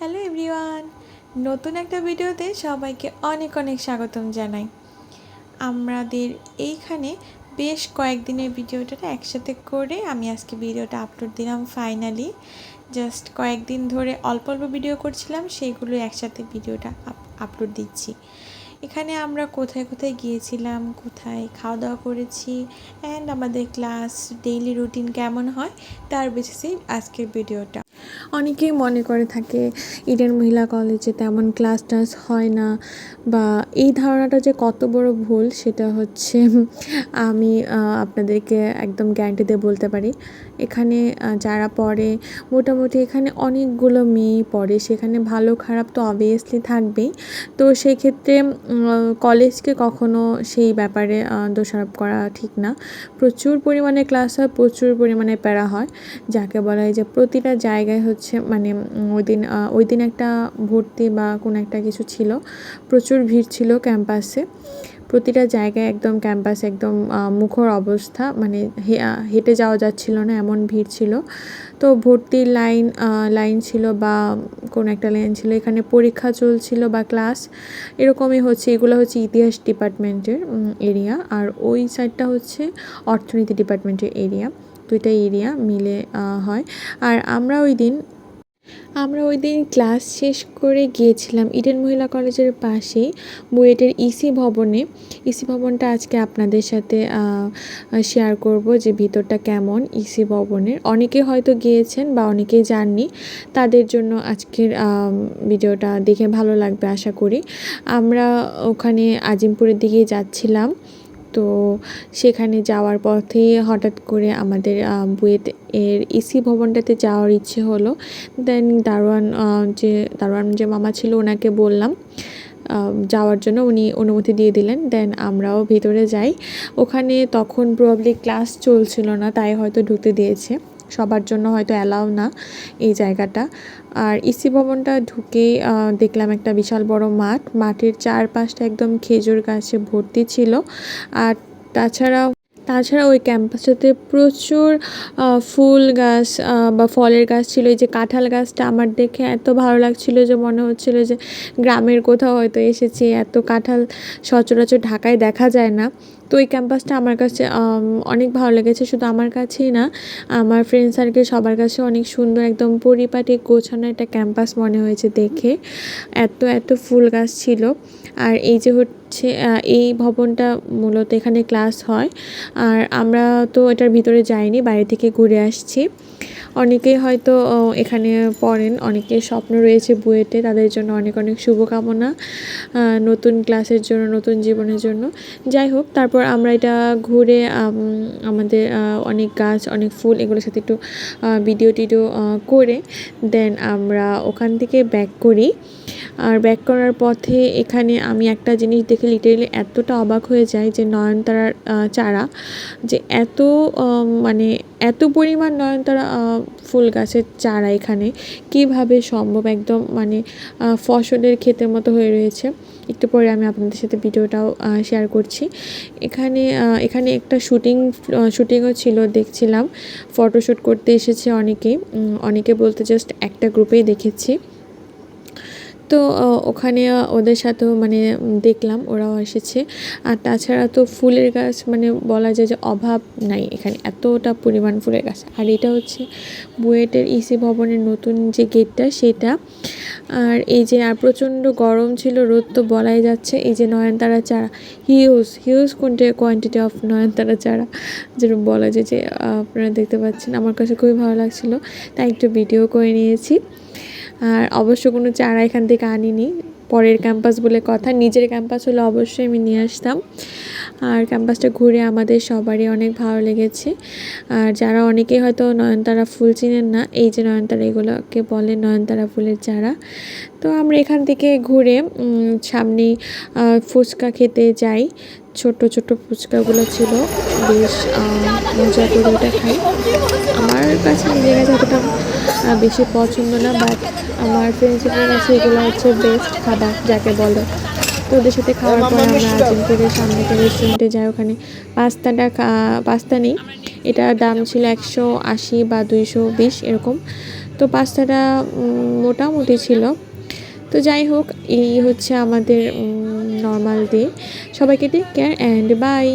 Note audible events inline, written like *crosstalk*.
Hello everyone, নতুন একটা ভিডিওতে সবাইকে অনেক অনেক স্বাগতম জানাই। আমাদের এইখানে বেশ কয়েকদিনের ভিডিওটা একসাথে করে আমি আজকে ভিডিওটা আপলোড দিলাম ফাইনালি জাস্ট কয়েকদিন ধরে অল্প অল্প ভিডিও করছিলাম, সেইগুলো একসাথে ভিডিওটা আপলোড দিচ্ছি। এখানে আমরা কোথায় কোথায় গিয়েছিলাম, কোথায় খাওয়া দাওয়া করেছি অ্যান্ড আমাদের ক্লাস ডেইলি রুটিন কেমন হয়, তার বেসিসেই আজকের ভিডিওটা। অনেকেই মনে করে থাকে, ইডেন মহিলা কলেজে তেমন ক্লাস টাস হয় না। বা এই ধারণাটা যে কত বড় ভুল, সেটা হচ্ছে *laughs* আমি আপনাদেরকে একদম গ্যারান্টি দিয়ে বলতে পারি। এখানে যারা পড়ে, মোটামুটি এখানে অনেকগুলো মেয়ে পড়ে, সেখানে ভালো খারাপ তো অবভিয়াসলি থাকবেই। তো সেই ক্ষেত্রে কলেজকে কখনো সেই ব্যাপারে দোষারোপ করা ঠিক না। প্রচুর পরিমাণে ক্লাস হয়, প্রচুর পরিমাণে প্যারা হয়, যাকে বলা হয় যে প্রতিটা জায়গায় হচ্ছে মানে ওই দিন ওই দিন একটা ভর্তি বা কোনো একটা কিছু ছিল। প্রচুর ভিড় ছিল ক্যাম্পাসে প্রতিটা জায়গায় একদম ক্যাম্পাস একদম মুখর অবস্থা। মানে হেঁটে যাওয়া যাচ্ছিল না, এমন ভিড় ছিল। তো ভর্তির লাইন লাইন ছিল বা কোনো একটা লাইন ছিল। এখানে পরীক্ষা চলছিল বা ক্লাস। এরকমই হচ্ছে, এগুলো হচ্ছে ইতিহাস ডিপার্টমেন্টের এরিয়া আর ওই সাইডটা হচ্ছে অর্থনীতি ডিপার্টমেন্টের এরিয়া দুইটা এরিয়া মিলে হয়। আর আমরা ওই দিন, আমরা ওই দিন ক্লাস শেষ করে গিয়েছিলাম ইডেন মহিলা কলেজের পাশেই বুয়েটের ইসি ভবনে। ইসি ভবনটা আজকে আপনাদের সাথে শেয়ার করব যে ভিতরটা কেমন ইসি ভবনের। অনেকে হয়তো গিয়েছেন বা অনেকেই যাননি, তাদের জন্য আজকের ভিডিওটা দেখে ভালো লাগবে আশা করি। আমরা ওখানে আজিমপুরের দিকে যাচ্ছিলাম। তো সেখানে যাওয়ার পথে হঠাৎ করে আমাদের বুয়েট এর ইসি ভবনটাতে যাওয়ার ইচ্ছে হলো। দেন দারোয়ান যে দারোয়ান যে মামা ছিল ওনাকে বললাম যাওয়ার জন্য উনি অনুমতি দিয়ে দিলেন। দেন আমরাও ভিতরে যাই। ওখানে তখন প্রবলি ক্লাস চলছিল না, তাই হয়তো ঢুকতে দিয়েছে। সবার জন্য হয়তো অ্যালাউ না এই জায়গাটা। আর ইসি ভবনটা ঢুকেই দেখলাম একটা বিশাল বড় মাঠ। মাঠের চারপাশটা একদম খেজুর গাছে ভর্তি ছিল। আর তাছাড়াও, তাছাড়া ওই ক্যাম্পাসটাতে প্রচুর ফুল গাছ বা ফলের গাছ ছিল। এই যে কাঁঠাল গাছটা আমার দেখে এত ভালো লাগছিল যে মনে হচ্ছিল যে গ্রামের কোথাও হয়তো এসেছি। এত কাঁঠাল সচরাচর ঢাকায় দেখা যায় না। তো এই ক্যাম্পাসটা আমার কাছে অনেক ভালো লেগেছে। শুধু আমার কাছেই না, আমার ফ্রেন্ড সার্কেল সবার কাছে অনেক সুন্দর, একদম পরিপাটি, গোছানো একটা ক্যাম্পাস মনে হয়েছে দেখে। এত এত ফুল গাছ ছিল। আর এই যে হচ্ছে এই ভবনটা মূলত এখানে ক্লাস হয়। আর আমরা তো এটার ভিতরে যাইনি, বাইরে থেকে ঘুরে আসছি। অনেকেই হয়তো এখানে পড়েন অনেকের স্বপ্ন রয়েছে বুয়েটে, তাদের জন্য অনেক অনেক শুভকামনা নতুন ক্লাসের জন্য, নতুন জীবনের জন্য। যাই হোক, তারপর আমরা এটা ঘুরে আমাদের অনেক গাছ, অনেক ফুল, এগুলোর সাথে একটু ভিডিও টিডিও করে, দেন আমরা ওখান থেকে ব্যাক করি। আর ব্যাক করার পথে এখানে আমি একটা জিনিস দেখে লিটারেলি এতটা অবাক হয়ে যাই যে নয়নতারার চারা যে এত মানে এত পরিমাণ নয়নতারা ফুল গাছের চারা এখানে কীভাবে সম্ভব একদম মানে ফসলের ক্ষেতের মতো হয়ে রয়েছে। একটু পরে আমি আপনাদের সাথে ভিডিওটাও শেয়ার করছি। এখানে এখানে একটা শুটিং শুটিংও ছিল, দেখছিলাম। ফটোশ্যুট করতে এসেছে অনেকেই অনেকে বলতে জাস্ট একটা গ্রুপেই দেখেছি। তো ওখানে ওদের সাথেও মানে দেখলাম, ওরাও এসেছে। আর তাছাড়া তো ফুলের গাছ মানে বলা যায় যে অভাব নাই এখানে, এতটা পরিমাণ ফুলের গাছ। আর এটা হচ্ছে বুয়েটের ইসি ভবনের নতুন যে গেটটা, সেটা। আর এই যে, আর প্রচণ্ড গরম ছিল, রোদ তো বলাই যাচ্ছে। এই যে নয়নতারা চারা, হিউজ হিউজ কোনটে, কোয়ান্টিটি অফ নয়নতারা চারা, যেরকম বলা যায় যে আপনারা দেখতে পাচ্ছেন। আমার কাছে খুবই ভালো লাগছিল, তাই একটু ভিডিও করে নিয়েছি। আর অবশ্য কোনো চারা এখান থেকে আনিনি। পরের ক্যাম্পাস বলে কথা। নিজের ক্যাম্পাস হলে অবশ্যই আমি নিয়ে আসতাম। আর ক্যাম্পাসটা ঘুরে আমাদের সবারই অনেক ভালো লেগেছে। আর যারা অনেকে হয়তো নয়নতারা ফুল চিনেন না, এই যে নয়নতারা এগুলোকে বলে নয়নতারা ফুলের চারা। তো আমরা এখান থেকে ঘুরে সামনেই ফুচকা খেতে যাই। ছোট ছোট ফুচকাগুলো ছিল। বেশ মজা করে ওটা খাই। আমার কাছে নিজের কাছে অতটা বেশি পছন্দ না বাট আমার ফ্রেন্ডসদের কাছে এগুলো হচ্ছে বেস্ট খাবার, যাকে বলে। তো ওদের সাথে খাওয়ার পর আমরা আজিমপুরের সামনে একটা রেস্টুরেন্টে যাই, ওখানে পাস্তাটা পাস্তা নেই। এটার দাম ছিল একশো আশি বা দুইশো বিশ, এরকম। তো পাস্তাটা মোটামুটি ছিল। তো যাই হোক, এই হচ্ছে আমাদের নর্মাল ডে সবাইকে টেক কেয়ার অ্যান্ড বাই